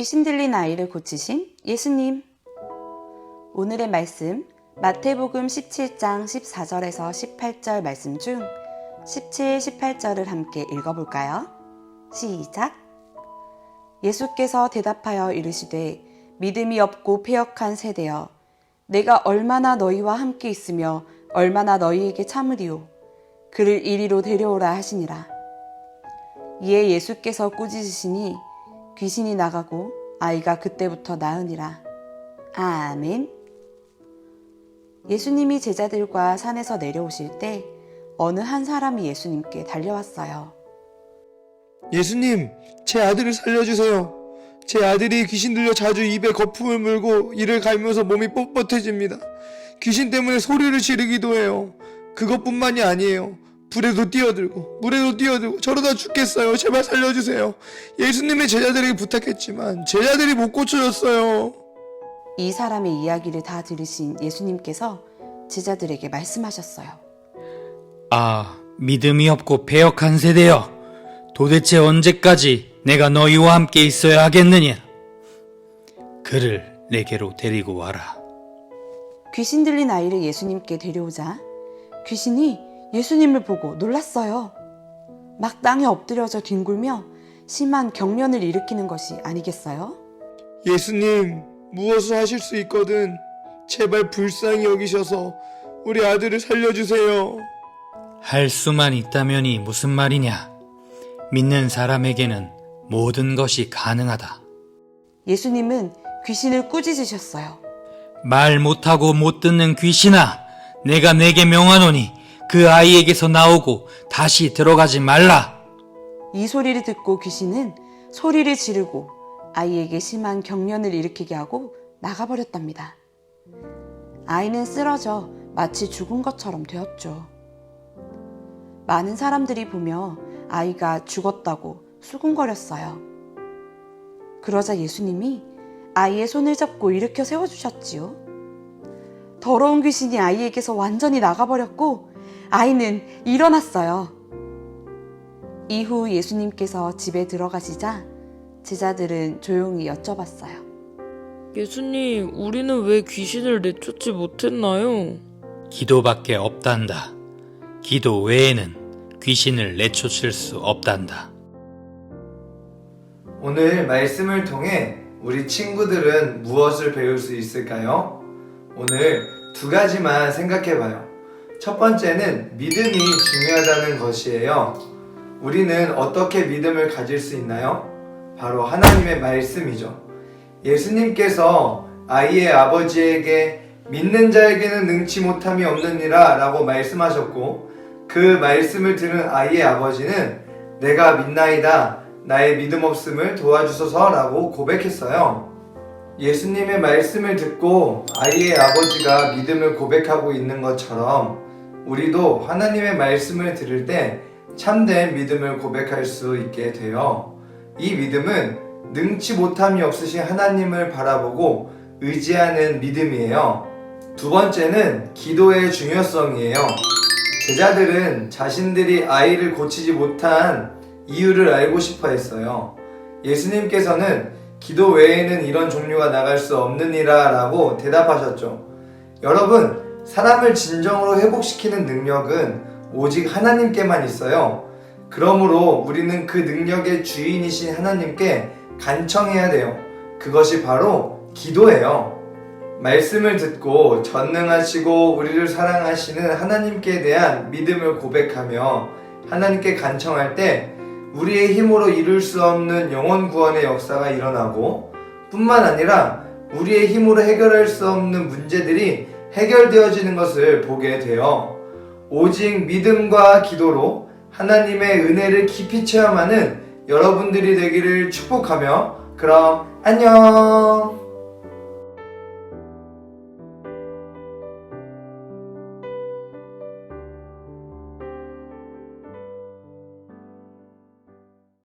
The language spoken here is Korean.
귀신 들린 아이를 고치신 예수님. 오늘의 말씀 마태복음 17장 14절에서 18절 말씀 중 17, 18절을 함께 읽어볼까요? 시작. 예수께서 대답하여 이르시되 믿음이 없고 패역한 세대여 내가 얼마나 너희와 함께 있으며 얼마나 너희에게 참으리오 그를 이리로 데려오라 하시니라. 이에 예수께서 꾸짖으시니 귀신이 나가고 아이가 그때부터 나으니라. 아멘. 예수님이 제자들과 산에서 내려오실 때 어느 한 사람이 예수님께 달려왔어요. 예수님, 제 아들을 살려주세요. 제 아들이 귀신 들려 자주 입에 거품을 물고 이를 갈면서 몸이 뻣뻣해집니다. 귀신 때문에 소리를 지르기도 해요. 그것뿐만이 아니에요. 불에도 뛰어들고 물에도 뛰어들고 저러다 죽겠어요. 제발 살려주세요. 예수님의 제자들에게 부탁했지만 제자들이 못 고쳐줬어요. 이 사람의 이야기를 다 들으신 예수님께서 제자들에게 말씀하셨어요. 아, 믿음이 없고 배역한 세대여. 도대체 언제까지 내가 너희와 함께 있어야 하겠느냐? 그를 내게로 데리고 와라. 귀신 들린 아이를 예수님께 데려오자 귀신이 예수님을 보고 놀랐어요. 막 땅에 엎드려져 뒹굴며 심한 경련을 일으키는 것이 아니겠어요? 예수님, 무엇을 하실 수 있거든. 제발 불쌍히 여기셔서 우리 아들을 살려주세요. 할 수만 있다면이 무슨 말이냐? 믿는 사람에게는 모든 것이 가능하다. 예수님은 귀신을 꾸짖으셨어요. 말 못하고 못 듣는 귀신아, 내가 내게 명하노니 그 아이에게서 나오고 다시 들어가지 말라. 이 소리를 듣고 귀신은 소리를 지르고 아이에게 심한 경련을 일으키게 하고 나가버렸답니다. 아이는 쓰러져 마치 죽은 것처럼 되었죠. 많은 사람들이 보며 아이가 죽었다고 수군거렸어요. 그러자 예수님이 아이의 손을 잡고 일으켜 세워주셨지요. 더러운 귀신이 아이에게서 완전히 나가버렸고 아이는 일어났어요. 이후 예수님께서 집에 들어가시자 제자들은 조용히 여쭤봤어요. 예수님, 우리는 왜 귀신을 내쫓지 못했나요? 기도밖에 없단다. 기도 외에는 귀신을 내쫓을 수 없단다. 오늘 말씀을 통해 우리 친구들은 무엇을 배울 수 있을까요? 오늘 두 가지만 생각해 봐요. 첫 번째는 믿음이 중요하다는 것이에요. 우리는 어떻게 믿음을 가질 수 있나요? 바로 하나님의 말씀이죠. 예수님께서 아이의 아버지에게 믿는 자에게는 능치 못함이 없느니라 라고 말씀하셨고 그 말씀을 들은 아이의 아버지는 내가 믿나이다 나의 믿음 없음을 도와주소서 라고 고백했어요. 예수님의 말씀을 듣고 아이의 아버지가 믿음을 고백하고 있는 것처럼 우리도 하나님의 말씀을 들을 때 참된 믿음을 고백할 수 있게 돼요. 이 믿음은 능치 못함이 없으신 하나님을 바라보고 의지하는 믿음이에요. 두 번째는 기도의 중요성이에요. 제자들은 자신들이 아이를 고치지 못한 이유를 알고 싶어 했어요. 예수님께서는 기도 외에는 이런 종류가 나갈 수 없느니라 라고 대답하셨죠. 여러분, 사람을 진정으로 회복시키는 능력은 오직 하나님께만 있어요. 그러므로 우리는 그 능력의 주인이신 하나님께 간청해야 돼요. 그것이 바로 기도예요. 말씀을 듣고 전능하시고 우리를 사랑하시는 하나님께 대한 믿음을 고백하며 하나님께 간청할 때 우리의 힘으로 이룰 수 없는 영원 구원의 역사가 일어나고 뿐만 아니라 우리의 힘으로 해결할 수 없는 문제들이 해결되어지는 것을 보게 돼요. 오직 믿음과 기도로 하나님의 은혜를 깊이 체험하는 여러분들이 되기를 축복하며 그럼 안녕!